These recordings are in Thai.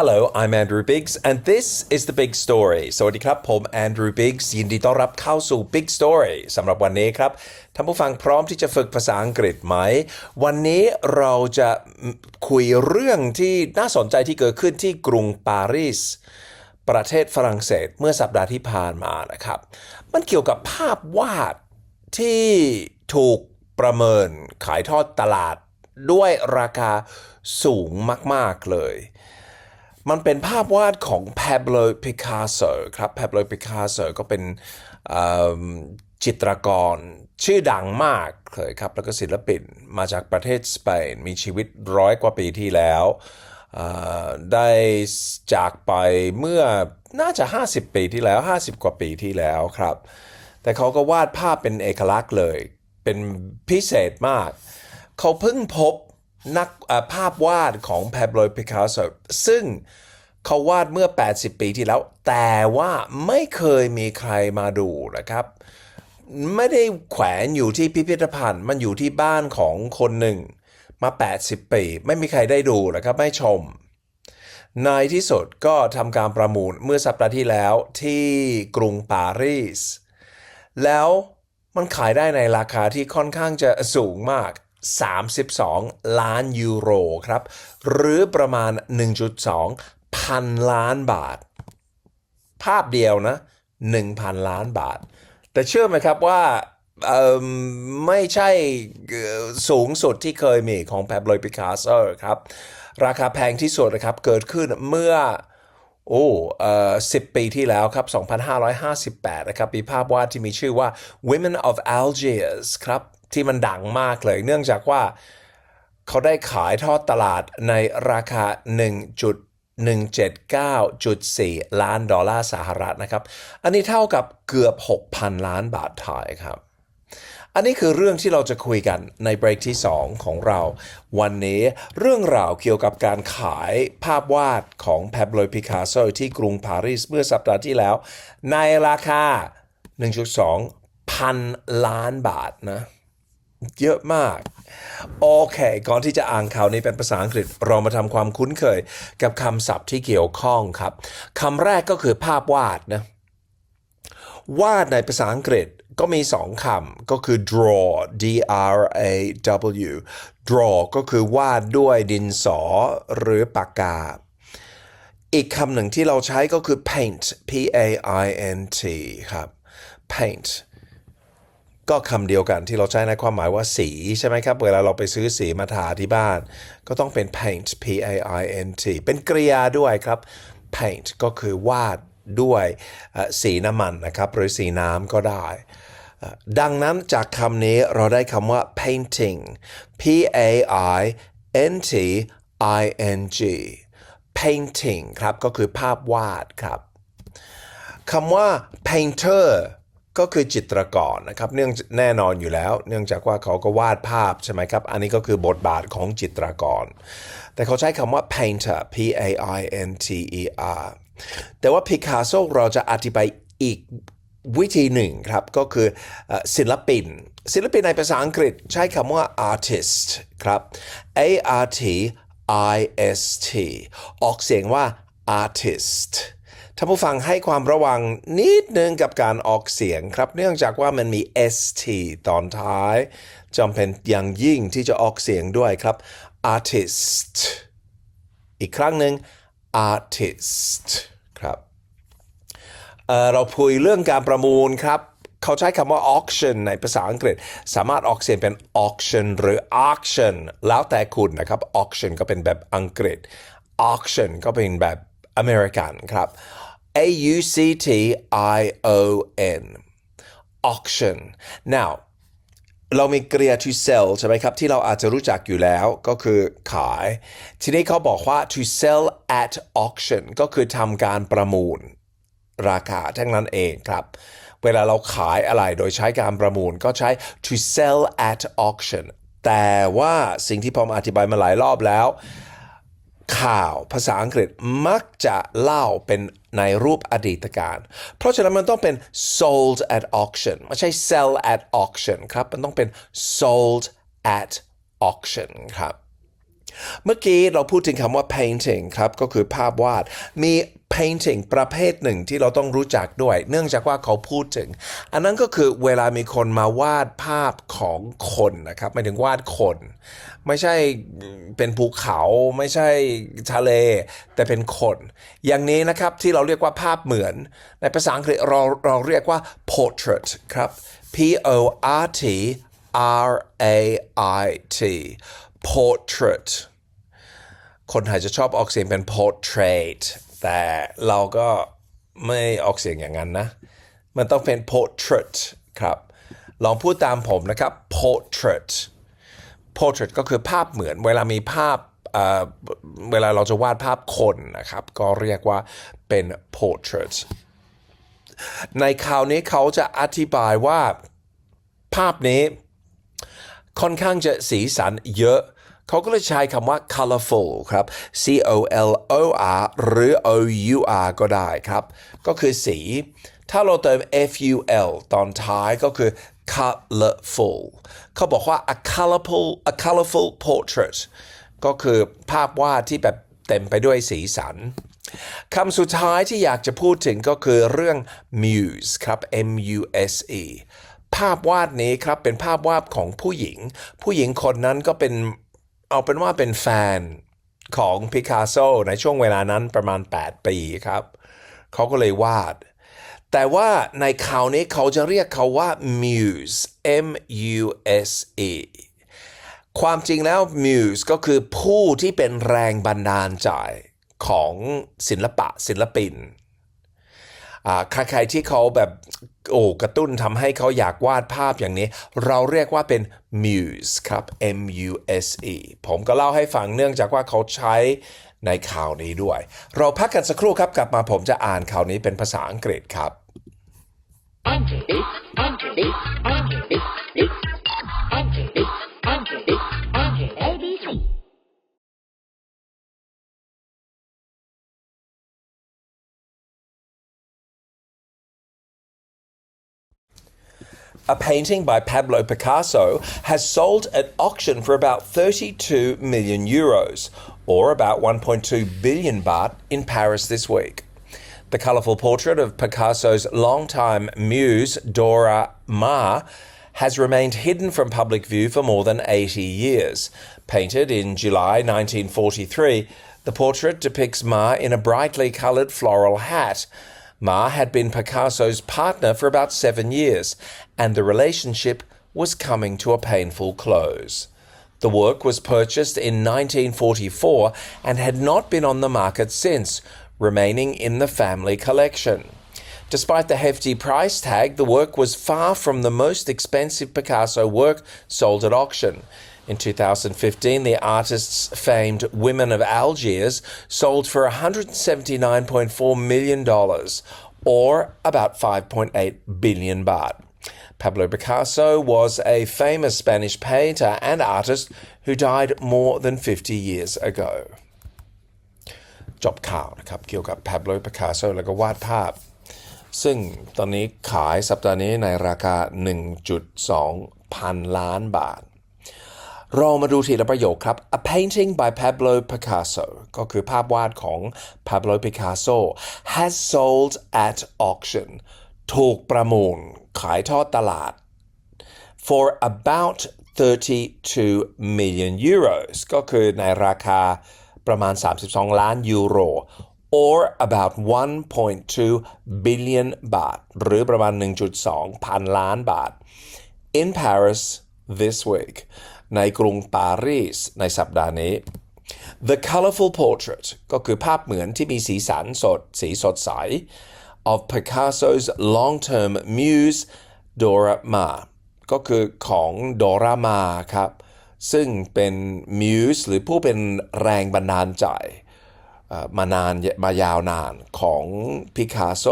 Hello, I'm Andrew Biggs, and this is the big story. สวัสดีครับ ผม Andrew Biggs ยินดีต้อนรับเข้าสู่ Big Story สำหรับวันนี้ครับ ท่านผู้ฟังพร้อมที่จะฝึกภาษาอังกฤษไหม วันนี้เราจะคุยเรื่องที่น่าสนใจที่เกิดขึ้นที่กรุงปารีส ประเทศฝรั่งเศสเมื่อสัปดาห์ที่ผ่านมานะครับ มันเกี่ยวกับภาพวาดที่ถูกประเมินขายทอดตลาดด้วยราคาสูงมาก ๆ เลย มันเป็นภาพวาดของ Pablo Picasso ครับ Pablo Picasso ก็เป็นจิตรกรชื่อดังมากเลยครับ แล้วก็ศิลปินมาจากประเทศสเปน มีชีวิตร้อยกว่าปีที่แล้ว ได้จากไปเมื่อน่าจะ 50 ปีที่แล้ว 50 กว่าปีที่แล้วครับ แต่เขาก็วาดภาพเป็นเอกลักษณ์เลย เป็นพิเศษมาก เขาเพิ่งพบ นักภาพวาดของ Pablo Picasso ซึ่งเขาวาดเมื่อ 80 ปีที่แล้ว แต่ว่าไม่เคยมีใครมาดูนะครับ ไม่ได้แขวนอยู่ที่พิพิธภัณฑ์ มันอยู่ที่บ้านของคนหนึ่ง มา 80 ปี ไม่มีใครได้ดูนะครับ ไม่ชม ในที่สุดก็ทำการประมูลเมื่อสัปดาห์ที่แล้วที่กรุงปารีส แล้วมันขายได้ในราคาที่ค่อนข้างจะสูงมาก 32 ล้านยูโรครับ หรือประมาณ 1.2 พันล้านบาท ภาพเดียวนะ 1,000 ล้านบาท แต่เชื่อไหมครับว่าไม่ใช่สูงสุดที่เคยมีของ Pablo Picasso ครับ ราคาแพงที่สุดนะครับเกิดขึ้นเมื่อโอ้อ10ปีที่แล้วครับ 2558 นะครับ มีภาพวาดที่มีชื่อว่า Women of Algiers ครับ ที่มันดังมากเลย เนื่องจากว่าเขาได้ขายทอดตลาดในราคา 1.179.4 ล้านดอลลาร์สหรัฐนะครับ อันนี้เท่ากับเกือบ 6,000 ล้านบาทไทยครับ อันนี้คือเรื่องที่เราจะคุยกันในเบรกที่ 2 ของเรา วันนี้เรื่องราวเกี่ยวกับการขายภาพวาดของ Pablo Picasso ที่กรุงปารีสเมื่อสัปดาห์ที่แล้ว ในราคา 1.2 พันล้านบาทนะ เยอะมาก โอเค ก่อนที่จะอ่านข่าวนี้เป็นภาษาอังกฤษ เรามาทำความคุ้นเคยกับคำศัพท์ที่เกี่ยวข้องครับคำแรกก็คือภาพวาดนะ วาดในภาษาอังกฤษก็มีสองคำก็คือ draw d r a w draw ก็คือวาดด้วยดินสอหรือปากกา อีกคำหนึ่งที่เราใช้ก็คือ paint p a i n t ครับ paint ก็คำเดียวกันที่เราใช้ในความหมายว่าสีใช่ไหมครับ เวลาเราไปซื้อสีมาทาที่บ้าน ก็ต้องเป็น paint p a i n t เป็นกริยาด้วยครับ paint ก็คือวาดด้วยสีน้ำมันนะครับ หรือสีน้ำก็ได้ ดังนั้นจากคำนี้เราได้คำว่า painting p a i n t i n g painting ครับ ก็คือภาพวาดครับคำว่า painter ก็คือจิตรกรนะครับเนื่องแน่นอนอยู่แล้ว เนื่องจากว่าเขาก็วาดภาพใช่ไหมครับ อันนี้ก็คือบทบาทของจิตรกร แต่เขาใช้คำว่า painter p a i n t e r แต่ว่า Picasso เราจะอธิบายอีกวิธีหนึ่งครับ ก็คือศิลปิน ศิลปินในภาษาอังกฤษใช้คำว่า artist ครับ a r t i s t ออกเสียงว่า artist ท่านผู้ฟังให้ความระวังนิดนึงกับการออกเสียงครับ เนื่องจากว่ามันมี st ตอนท้ายจำเป็นอย่างยิ่งที่จะออกเสียงด้วยครับ artist อีกครั้งหนึ่ง artist ครับเเราพูดเรื่องการประมูลครับเขาใช้คำว่า auction ในภาษาอังกฤษ สามารถออกเสียงเป็น auction หรือ auction แล้วแต่คุณนะครับ auction ก็เป็นแบบอังกฤษ auction ก็เป็นแบบอเมริกันครับ a u c t i o n auction now เรามีกริยา to sell ใช่ไหมครับ ที่เราอาจจะรู้จักอยู่แล้วก็คือขาย ทีนี้เขาบอกว่า to sell at auction ก็คือทำการประมูล ราคาทั้งนั้นเองครับ เวลาเราขายอะไรโดยใช้การประมูลก็ใช้ to sell at auction แต่ว่าสิ่งที่ผมอธิบายมาหลายรอบแล้ว ข่าวภาษาอังกฤษมักจะเล่าเป็นในรูปอดีตการ เพราะฉะนั้นมันต้องเป็น sold at auction ไม่ใช่ sell at auction ครับ มันต้องเป็น sold at auction ครับ เมื่อกี้เราพูดถึงคำว่า painting ครับ ก็คือภาพวาด มี painting ประเภทหนึ่งที่เราต้องรู้จักด้วย เนื่องจากว่าเขาพูดถึง อันนั้นก็คือเวลามีคนมาวาดภาพของคนนะครับหมายถึงวาดคน ไม่ใช่เป็นภูเขาไม่ใช่ทะเล แต่เป็นคน อย่างนี้นะครับที่เราเรียกว่าภาพเหมือน ในภาษาอังกฤษเราเราเรียกว่า portrait ครับ P O R T R A I T portrait คนไทยจะชอบออกเสียงเป็น portrait แต่เราก็ไม่ออกเสียงอย่างนั้นนะ มันต้องเป็น portrait ครับ ลองพูดตามผมนะครับ portrait portrait ก็คือภาพเหมือนเวลามีภาพเเวลาเราจะวาดภาพคนนะครับ ก็เรียกว่าเป็น portrait ในคราวนี้เขาจะอธิบายว่าภาพนี้ค่อนข้างจะสีสันเยอะ เขาก็เลยใช้คำว่า colorful ครับ C O L O R หรือ O U R ก็ได้ครับ ก็คือสี ถ้าเราเติม F U L ตอนท้ายก็คือ colorful เขาบอกว่า a colorful a colorful portrait ก็คือภาพวาดที่แบบเต็มไปด้วยสีสันคำสุดท้ายที่อยากจะพูดถึงก็คือเรื่อง muse ครับ M U S E ภาพวาดนี้ครับเป็นภาพวาดของผู้หญิง ผู้หญิงคนนั้นก็เป็น เอาเป็นว่าเป็นแฟนของพิคาโซในช่วงเวลานั้นประมาณ 8 ปีครับ เขาก็เลยวาด แต่ว่าในคราวนี้เขาจะเรียกเขาว่า muse M U S E ความจริงแล้ว muse ก็คือผู้ที่เป็นแรงบันดาลใจของศิลปะศิลปิน ใครๆที่เขาแบบโอ้กระตุ้นทำให้เขาอยากวาดภาพอย่างนี้ เราเรียกว่าเป็น muse ครับ M U S E ผมก็เล่าให้ฟังเนื่องจากว่าเขาใช้ในข่าวนี้ด้วย เราพักกันสักครู่ครับ กลับมาผมจะอ่านข่าวนี้เป็นภาษาอังกฤษครับ Enter this, enter this, A painting by Pablo Picasso has sold at auction for about 32 million euros, or about 1.2 billion baht, in Paris this week. The colourful portrait of Picasso's longtime muse, Dora Maar, has remained hidden from public view for more than 80 years. Painted in July 1943, the portrait depicts Ma in a brightly coloured floral hat. Ma had been Picasso's partner for about seven years, and the relationship was coming to a painful close. The work was purchased in 1944 and had not been on the market since, remaining in the family collection. Despite the hefty price tag, the work was far from the most expensive Picasso work sold at auction. In 2015, the artist's famed Women of Algiers sold for $179.4 million, or about 5.8 billion baht. Pablo Picasso was a famous Spanish painter and artist who died more than 50 years ago. จบข่าวนะครับ เกี่ยวกับ Pablo Picasso แล้วก็วาดภาพ ซึ่งตอนนี้ขายสัปดาห์นี้ในราคา 1.2 พันล้านบาท เรามาดูทีละประโยคครับ A painting by Pablo Picasso ก็คือภาพวาดของ Pablo Picasso has sold at auction ถูกประมูล ขายทอดตลาด for about 32 million euros ก็คือในราคาประมาณ 32 ล้านยูโร or about 1.2 billion บาท หรือประมาณ 1.2 พันล้านบาท in Paris this week ในกรุงปารีสในสัปดาห์นี้ The colorful portrait ก็คือภาพเหมือนที่มีสีสันสด สีสดใส of Picasso's long-term muse Dora Maar ก็คือของ Dora Maar ครับ ซึ่งเป็น muse หรือผู้เป็นแรงบันดาลใจมานานมายาวนานของพิคาโซ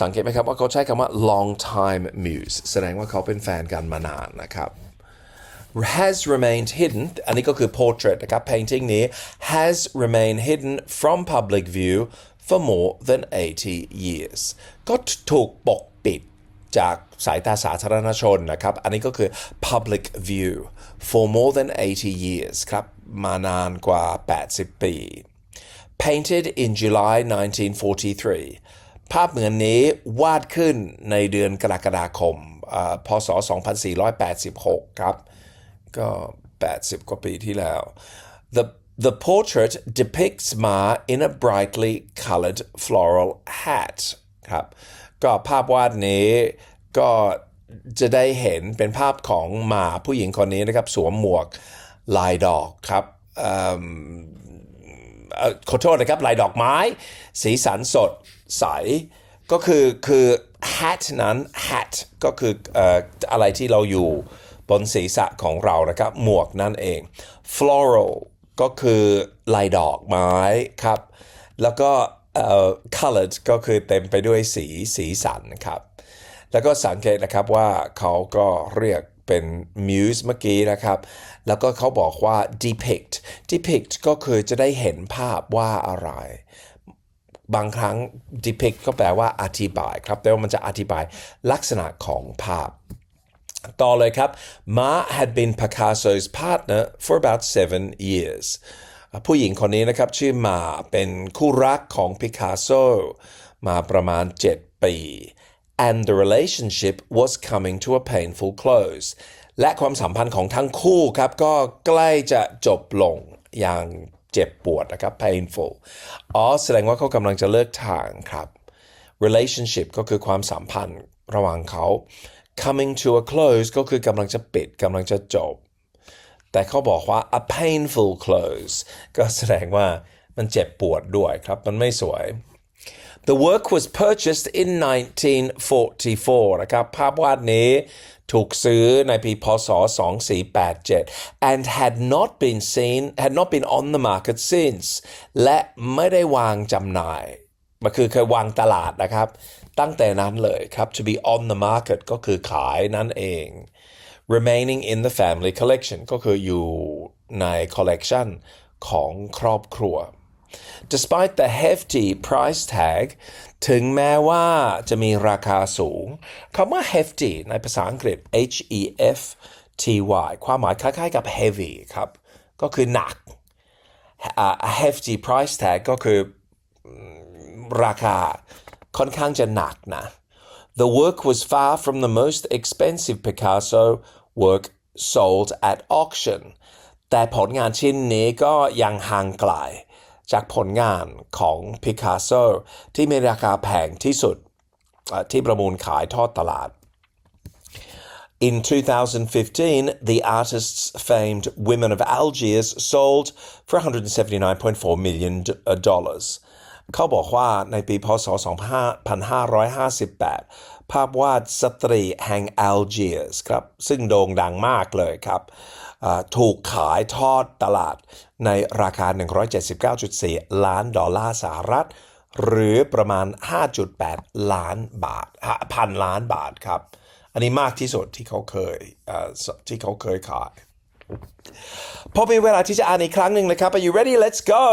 สังเกตไหมครับว่าเขาใช้คำว่า long time muse แสดงว่าเขาเป็นแฟนกันมานานนะครับ has remained hidden อันนี้ก็คือ portrait นะครับ painting นี้ has remained hidden from public view for more than 80 years ก็ถูกปกปิดจากสายตาสาธารณชนนะครับ อันนี้ก็คือ public view for more than 80 years ครับ มานานกว่า 80 ปี painted in July 1943 ภาพเหมือนนี้วาดขึ้นในเดือนกรกฎาคมอ่าพศ 2486 ครับ ก็ 80 กว่าปีที่แล้ว the the portrait depicts Ma in a brightly colored floral hat ครับ ก็ภาพวาดนี้ก็จะได้เห็นเป็นภาพของมาผู้หญิงคนนี้นะครับ สวมหมวกลายดอกครับออขอโทษนะครับลายดอกไม้ สีสันสดใส ก็คือคือ hat นั้น hat ก็คืออออะไรที่เราอยู่ บนศีรษะของเรานะครับ หมวกนั่นเอง floral ก็คือลายดอกไม้ครับ แล้วก็เอ่อ colored ก็คือเต็มไปด้วยสีสีสันครับ แล้วก็สังเกตนะครับว่าเขาก็เรียกเป็น muse เมื่อกี้นะครับ แล้วก็เขาบอกว่า depict depict ก็คือจะได้เห็นภาพว่าอะไร บางครั้ง depict ก็แปลว่าอธิบายครับ แต่ว่ามันจะอธิบายลักษณะของภาพ ต่อเลยครับ Ma had been Picasso's partner for about seven years ผู้หญิงคนนี้นะครับชื่อมาเป็นคู่รักของปิกัสโซมาประมาณ 7 ปี and the relationship was coming to a painful close และความสัมพันธ์ของทั้งคู่ครับ ก็ใกล้จะจบลงอย่างเจ็บปวดนะครับ painful อ๋อแสดงว่าเขากำลังจะเลิกทางครับ relationship ก็คือความสัมพันธ์ระหว่างเขา coming to a close ก็คือกำลังจะปิดกำลังจะจบ แต่เขาบอกว่า a painful close ก็แสดงว่ามันเจ็บปวดด้วยครับ มันไม่สวย The work was purchased in 1944 นะครับ ภาพวาดนี้ถูกซื้อในปีพศ 2487 and had not been seen had not been on the market since และไม่ได้วางจำหน่าย มันคือเคยวางตลาดนะครับ ตั้งแต่นั้นเลยครับ to be on the market ก็คือขายนั่นเอง remaining in the family collection ก็คืออยู่ใน collection ของครอบครัว Despite the hefty price tag ถึงแม้ว่าจะมีราคาสูงคำว่า hefty ในภาษาอังกฤษ H E F T Y ความหมายคล้ายๆกับ heavy ครับ ก็คือหนักอ่า a hefty price tag ก็คือราคา ค่อนข้างจะหนักนะ The work was far from the most expensive Picasso work sold at auction แต่ผลงานชิ้นนี้ก็ยังห่างไกลจากผลงานของ Picasso ที่มีราคาแพงที่สุดอ่ะที่ประมูลขายทอดตลาด In 2015, the artist's famed Women of Algiers sold for 179.4 million dollars. เขาบอกว่าในปีพศ 2558 ภาพวาดสตรีแห่ง Algiers ครับ ซึ่งโด่งดังมากเลยครับ ถูกขายทอดตลาดในราคา 179.4 ล้านดอลลาร์สหรัฐ หรือประมาณ 5.8 ล้านบาทพันล้านบาทครับ อันนี้มากที่สุดที่เขาเคยที่เขาเคยขายพอเป็นเวลาที่จะอ่านอีกครั้งหนึ่งนะครับ Are you ready? Let's go!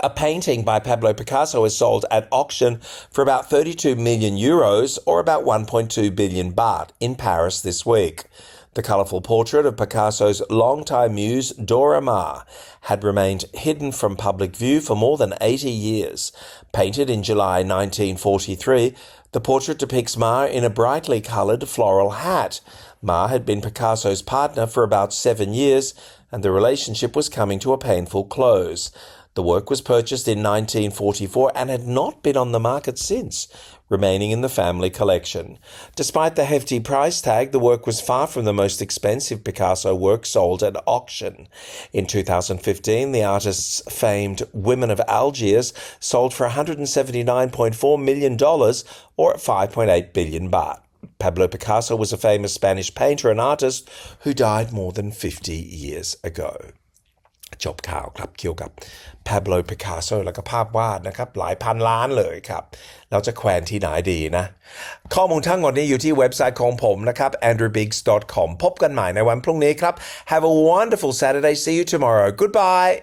A painting by Pablo Picasso is sold at auction for about 32 million euros or about 1.2 billion baht in Paris this week. The colourful portrait of Picasso's longtime muse Dora Maar had remained hidden from public view for more than 80 years. Painted in July 1943, the portrait depicts Maar in a brightly coloured floral hat. Maar had been Picasso's partner for about seven years, and the relationship was coming to a painful close. The work was purchased in 1944 and had not been on the market since, remaining in the family collection. Despite the hefty price tag, the work was far from the most expensive Picasso work sold at auction. In 2015, the artist's famed Women of Algiers sold for $179.4 million or 5.8 billion baht. Pablo Picasso was a famous Spanish painter and artist who died more than 50 years ago. จบข่าวครับเกี่ยวกับ Pablo Picasso แล้วก็ภาพวาดนะครับ หลายพันล้านเลยครับ เราจะแขวนที่ไหนดีนะ ข้อมูลทั้งหมดนี้อยู่ที่เว็บไซต์ของผมนะครับ andrewbiggs.com พบกันใหม่ในวันพรุ่งนี้ครับ Have a wonderful Saturday see you tomorrow goodbye